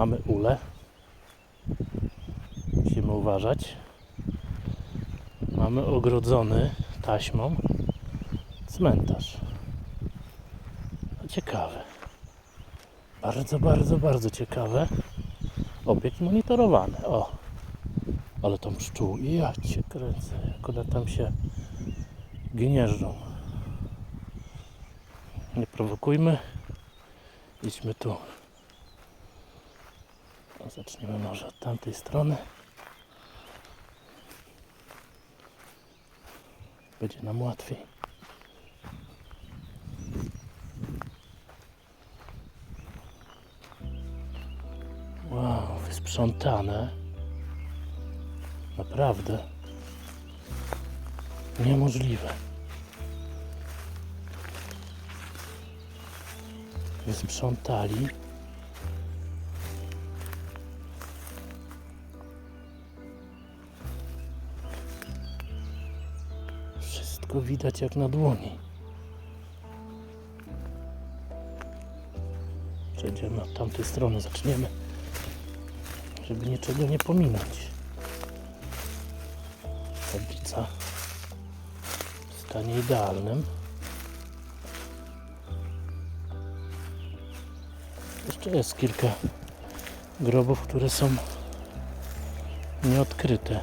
Mamy ulę. Musimy uważać. Mamy ogrodzony taśmą cmentarz. No, Ciekawe. Bardzo, bardzo, bardzo ciekawe. Obiekt monitorowany. O! Ale tam pszczół. Ja cię kręcę. Jak one tam się gnieżdżą. Nie prowokujmy. Idźmy tu. Zaczniemy może od tamtej strony. Będzie nam łatwiej. Wow, wysprzątane. Naprawdę. Niemożliwe. Wysprzątali. Widać jak na dłoni. Przejdziemy od tamtej strony, zaczniemy, żeby niczego nie pominąć. Tablica w stanie idealnym. Jeszcze jest kilka grobów, które są nieodkryte.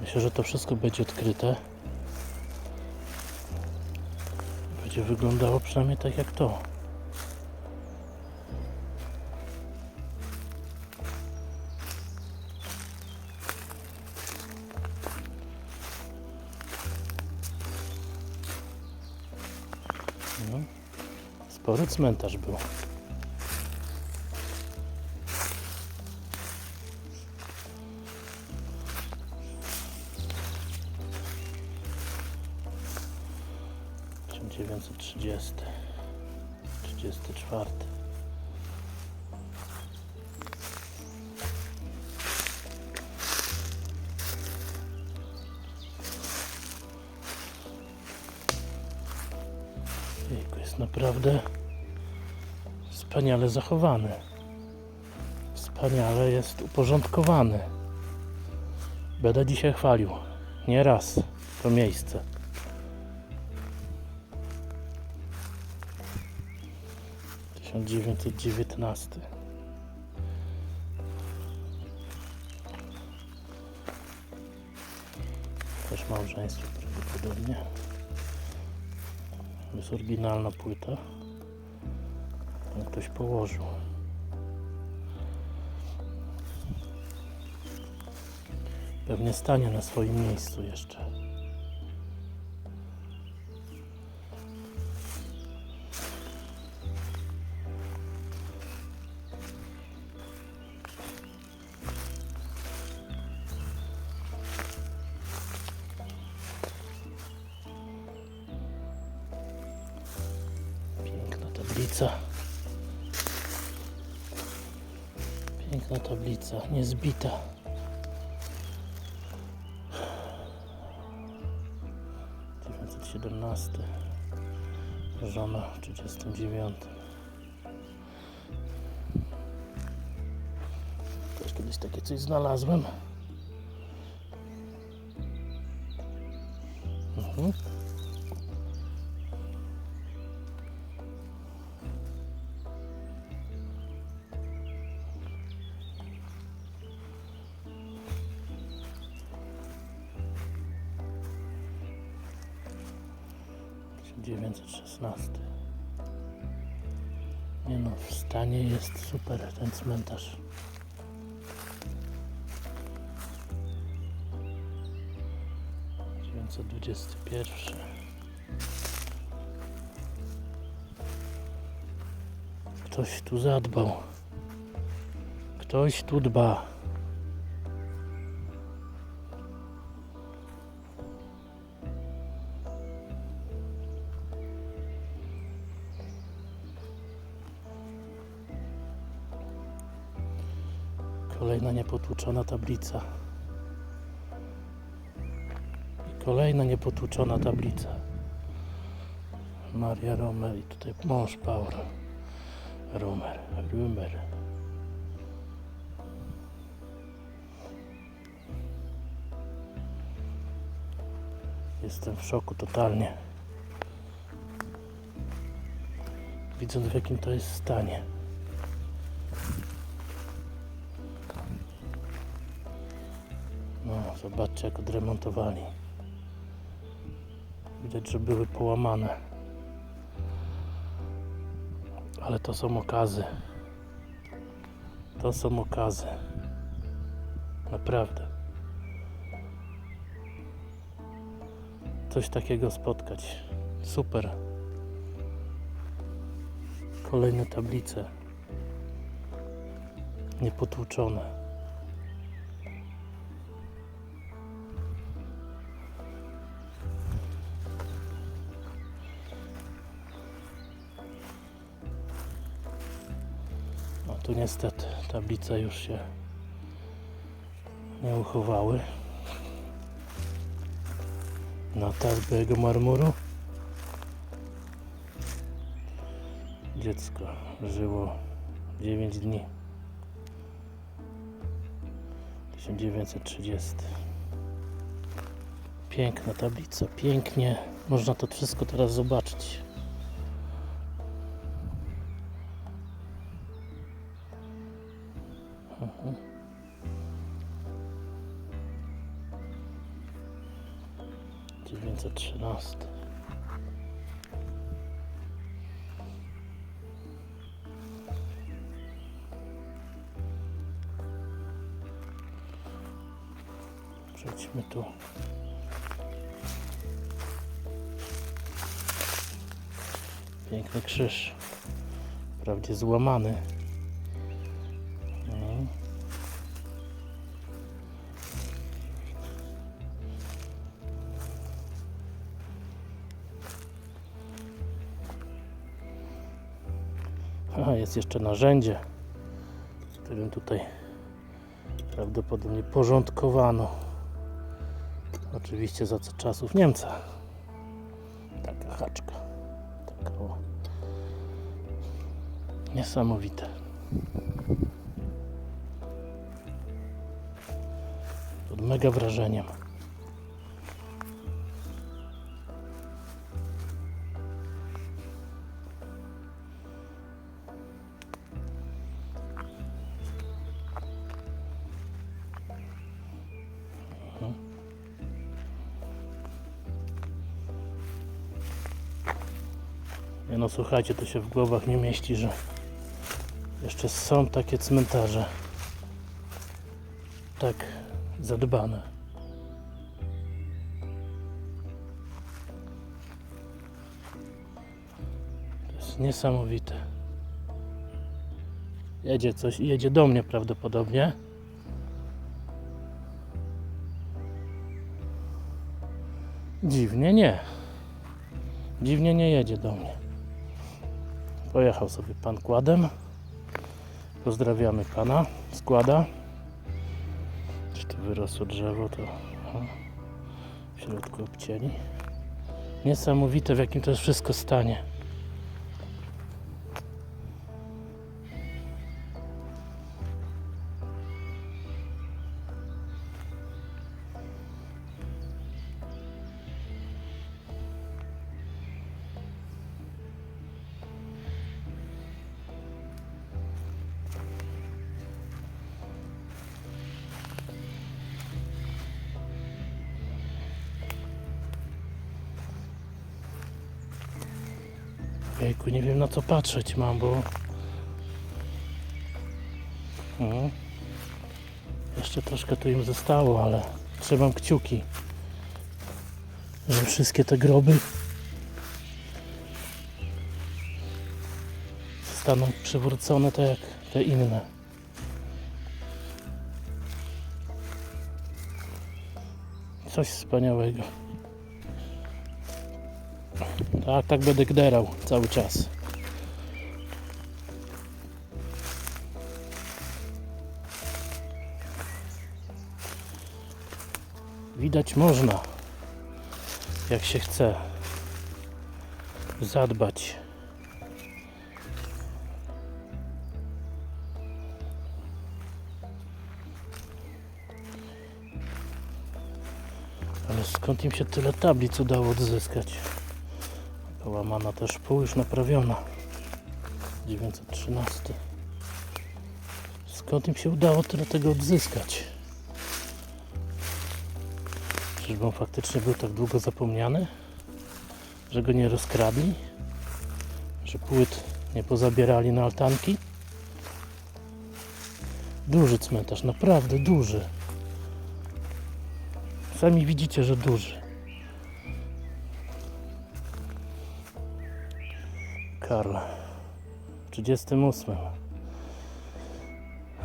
Myślę, że to wszystko będzie odkryte. Będzie wyglądało przynajmniej tak jak to. No. Spory cmentarz był. Tysiąc dziewięćset trzydziesty, trzydziesty czwarty. Jejku, jest naprawdę wspaniale zachowany. Wspaniale jest uporządkowany. Będę dzisiaj chwalił. Nie raz to miejsce. Tysiąc dziewięćset dziewiętnasty. Też małżeństwo prawdopodobnie. To jest oryginalna płyta. Tam ktoś położył. Pewnie stanie na swoim miejscu jeszcze. Piękna tablica, niezbita. Siedemnasty. Żona w 39. Też kiedyś takie coś znalazłem. Mhm. Nie no, w stanie jest super ten cmentarz. Dwudziesty pierwszy. Ktoś tu zadbał. Ktoś tu dba. niepotłuczona tablica. I kolejna niepotłuczona tablica. Maria Romer i tutaj mąż Paul Romer, Römer. Jestem w szoku totalnie. Widząc w jakim to jest stanie. Zobaczcie jak odremontowali. Widać, że były połamane. Ale to są okazy. To są okazy. Naprawdę. Coś takiego spotkać. Super. Kolejne tablice. Niepotłuczone. Tu niestety tablice już się nie uchowały. Na targę marmuru. Dziecko żyło 9 dni. 1930. Piękna tablica, pięknie. Można to wszystko teraz zobaczyć. Trzynasty. Przejdźmy tu. Piękny krzyż. Wprawdzie złamany. Aha, jest jeszcze narzędzie, którym tutaj prawdopodobnie porządkowano. Oczywiście za czasów Niemca. Taka haczka. Taka o. Niesamowite. Pod mega wrażeniem. Nie no słuchajcie, to się w głowach nie mieści, że jeszcze są takie cmentarze tak zadbane. To jest niesamowite. Jedzie coś i jedzie do mnie prawdopodobnie. Dziwnie nie. Dziwnie nie jedzie do mnie. Pojechał sobie pan kładem. Pozdrawiamy pana. Składa. Czy tu wyrosło drzewo, to o, w środku obcięli. Niesamowite w jakim to jest wszystko stanie. Patrzeć mam, bo... Jeszcze troszkę tu im zostało, ale trzymam kciuki, że wszystkie te groby zostaną przywrócone tak jak te inne. Coś wspaniałego. Tak, tak będę gderał cały czas. Można, jak się chce zadbać. Ale skąd im się tyle tablic udało odzyskać? Połamana też pół już naprawiona. 913. Skąd im się udało tyle tego odzyskać? Czyżby on faktycznie był tak długo zapomniany? Że go nie rozkradli? Że płyt nie pozabierali na altanki? Duży cmentarz, naprawdę duży. Sami widzicie, że duży. Karl. W 38.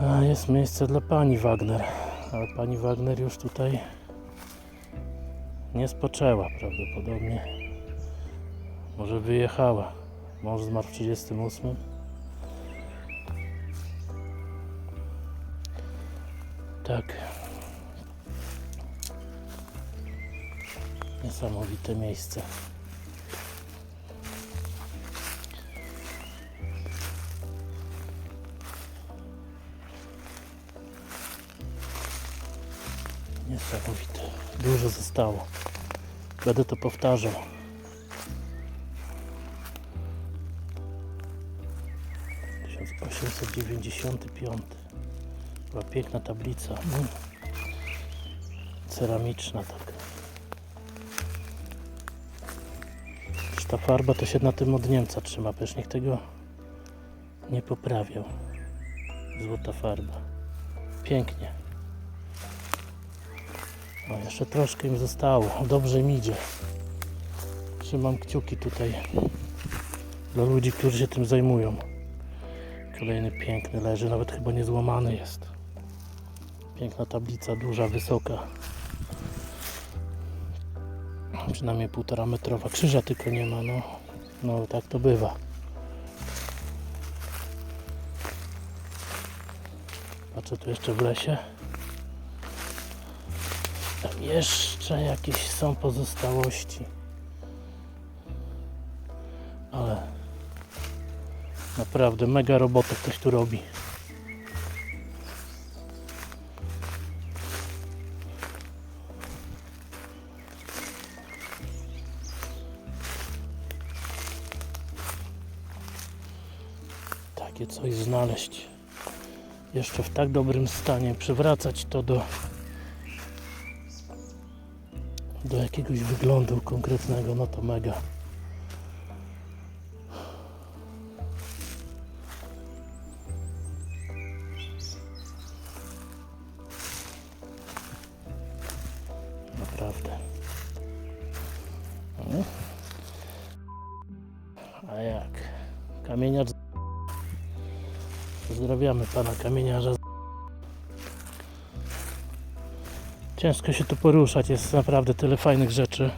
A jest miejsce dla pani Wagner. Ale pani Wagner już tutaj nie spoczęła prawdopodobnie. Może wyjechała. Mąż zmarł w 38. Tak. Niesamowite miejsce. Niesamowite. Dużo zostało. Będę to powtarzał. Osiemset dziewięćdziesiąty. Była piękna tablica. Mm. Ceramiczna taka. Już ta farba to się na tym od Niemca trzyma, przecież tego nie poprawiał. Złota farba. Pięknie. O, jeszcze troszkę im zostało. Dobrze im idzie. Trzymam kciuki tutaj dla ludzi, którzy się tym zajmują. Kolejny piękny leży, nawet chyba nie złamany jest. Piękna tablica, duża, wysoka. Przynajmniej półtora metrowa. Krzyża tylko nie ma, no. No tak to bywa. Patrzę tu jeszcze w lesie. Tam jeszcze jakieś są pozostałości. Ale naprawdę mega robotę ktoś tu robi. Takie coś znaleźć. Jeszcze w tak dobrym stanie, przywracać to do do jakiegoś wyglądu konkretnego, no to mega. Naprawdę. No. A jak? Kamieniarz. Pozdrawiamy pana kamieniarza. Ciężko się tu poruszać, jest naprawdę tyle fajnych rzeczy.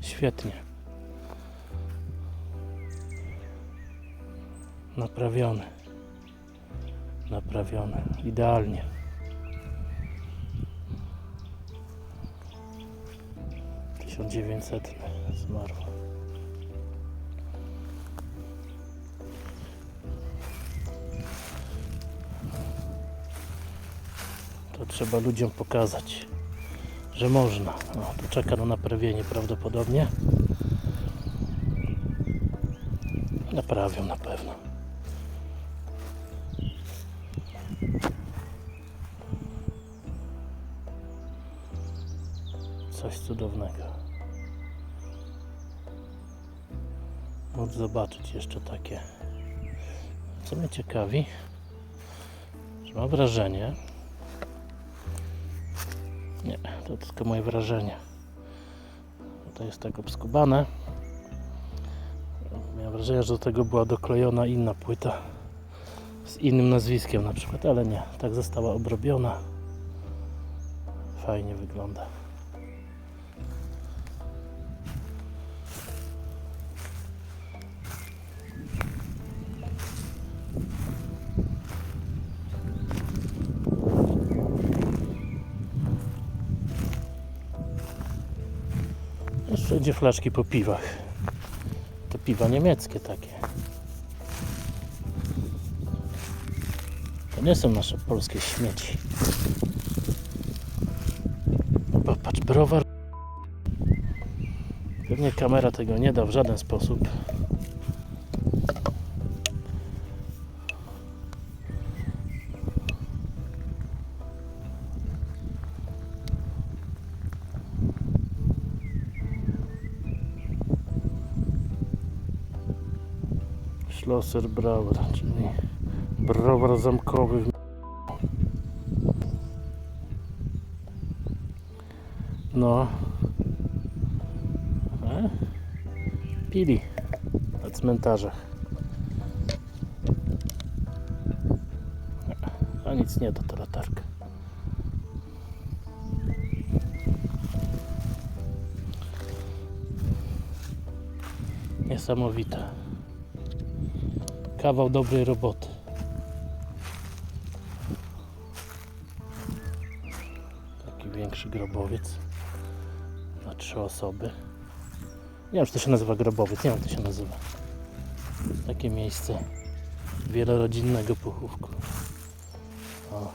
Świetnie. Naprawiony. Naprawiony. Idealnie. Tysiąc dziewięćsetny zmarł. To trzeba ludziom pokazać, że można. O, tu czeka na naprawienie prawdopodobnie. Naprawią na pewno. Coś cudownego. Móc zobaczyć jeszcze takie. Co mnie ciekawi, że mam wrażenie, nie, to tylko moje wrażenie. To jest tak obskubane. Miałem wrażenie, że do tego była doklejona inna płyta z innym nazwiskiem na przykład, ale nie, tak została obrobiona. Fajnie wygląda. Wszędzie flaszki po piwach. To piwa niemieckie takie. To nie są nasze polskie śmieci. browar. Pewnie kamera tego nie da w żaden sposób. Schlosser Brauer, czyli browar zamkowy No. E? Pili na cmentarzach. A nic nie da ta latarka. Niesamowite. Kawał dobrej roboty. Taki większy grobowiec na trzy osoby. Nie wiem, czy to się nazywa grobowiec, nie wiem, jak to się nazywa. Takie miejsce wielorodzinnego pochówku. O.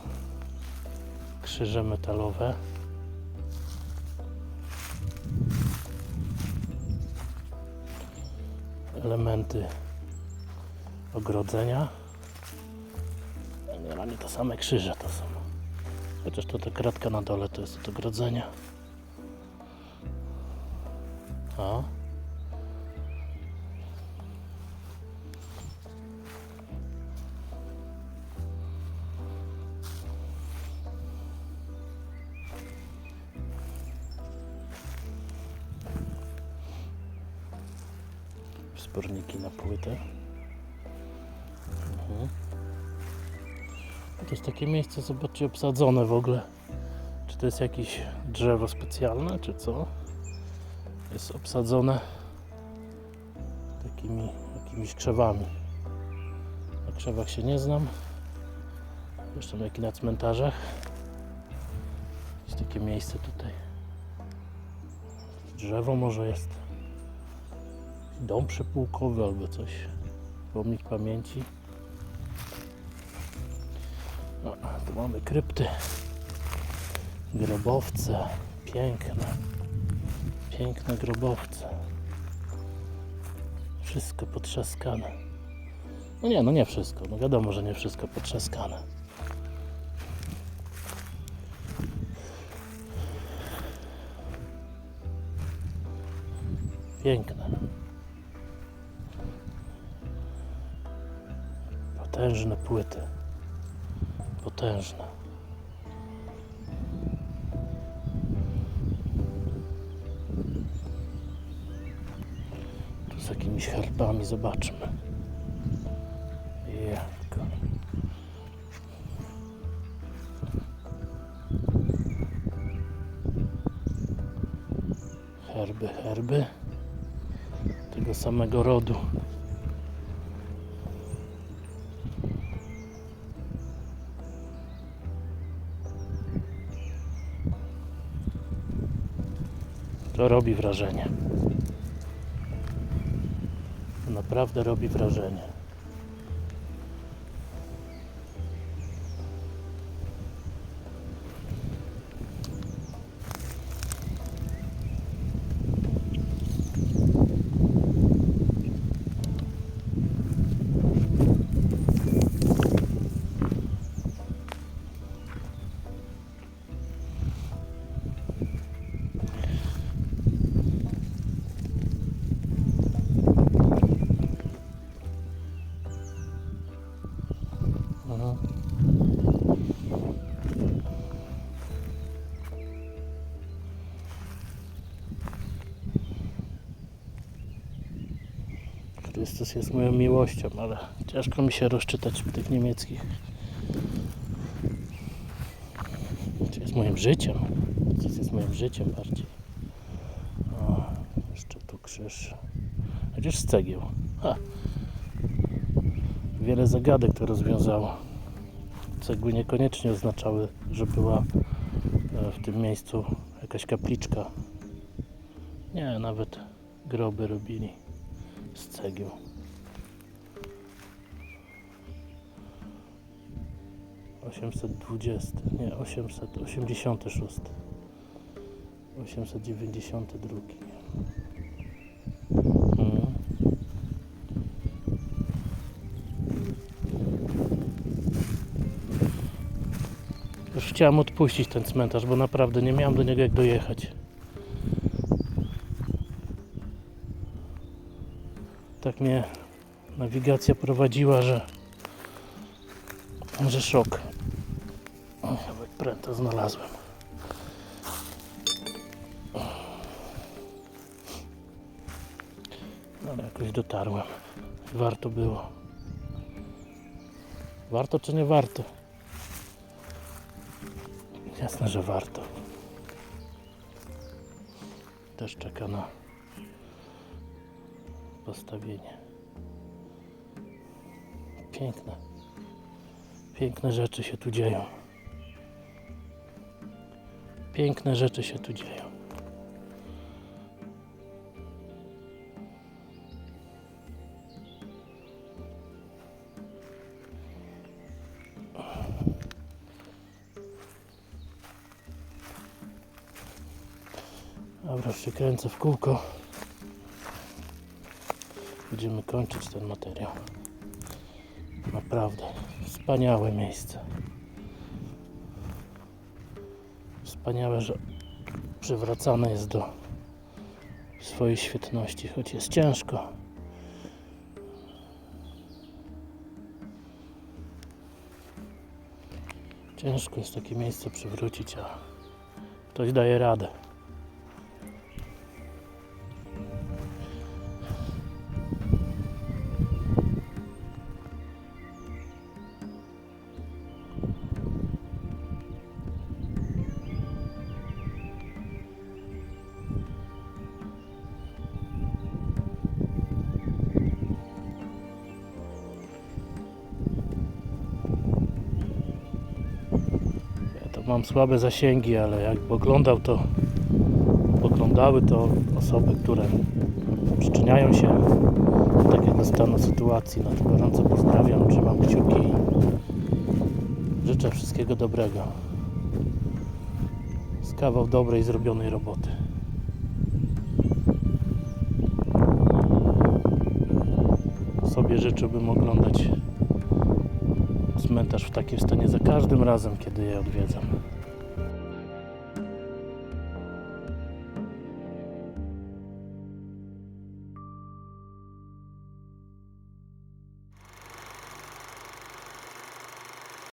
Krzyże metalowe. Elementy ogrodzenia. Generalnie to same krzyże to są. Chociaż to ta kratka na dole to jest od ogrodzenia. O. Sporniki na płytę. To jest takie miejsce, zobaczcie, obsadzone w ogóle. Czy to jest jakieś drzewo specjalne, czy co? jest obsadzone takimi jakimiś krzewami. Na krzewach się nie znam. Zresztą jak i na cmentarzach. Jest takie miejsce tutaj. Drzewo może jest. Dom przypułkowy albo coś. Pomnik pamięci. Tu mamy krypty. Grobowce. Piękne. Piękne grobowce. Wszystko potrzaskane. No nie, no nie wszystko. No wiadomo, że nie wszystko potrzaskane. Piękne. Potężne płyty. Potężne. Tu z jakimiś herbami zobaczmy. Jak. Herby, herby. Tego samego rodu. Robi wrażenie. To naprawdę robi wrażenie. Chrystus jest moją miłością, ale ciężko mi się rozczytać tych niemieckich. Czy jest moim życiem? Chrystus jest moim życiem bardziej. O, jeszcze tu krzyż. Chociaż z cegieł. Ha. Wiele zagadek to rozwiązało. Cegły niekoniecznie oznaczały, że była e, w tym miejscu jakaś kapliczka. Nie, nawet groby robili z cegieł. Osiemset dwudziesty, nie, osiemset osiemdziesiąty szósty. 892. Mhm. Już chciałem odpuścić ten cmentarz, bo naprawdę nie miałem do niego jak dojechać. Tak mnie nawigacja prowadziła, że, że szok. O, Nawet pręta znalazłem. Ale jakoś dotarłem. Warto było. Warto czy nie warto? Jasne, że warto. Też czeka na postawienie. Piękne. Piękne rzeczy się tu dzieją. Piękne rzeczy się tu dzieją. Dobra, już się kręcę w kółko. Będziemy kończyć ten materiał. Naprawdę wspaniałe miejsce. Wspaniałe, że przywracane jest do swojej świetności, choć jest ciężko. Ciężko jest takie miejsce przywrócić, a ktoś daje radę. Mam słabe zasięgi, ale jak oglądał to, oglądały to osoby, które przyczyniają się do takiego stanu sytuacji. No to gorąco pozdrawiam, trzymam kciuki. Życzę wszystkiego dobrego. Z kawał dobrej zrobionej roboty. Sobie życzyłbym oglądać cmentarz w takim stanie za każdym razem, kiedy je odwiedzam.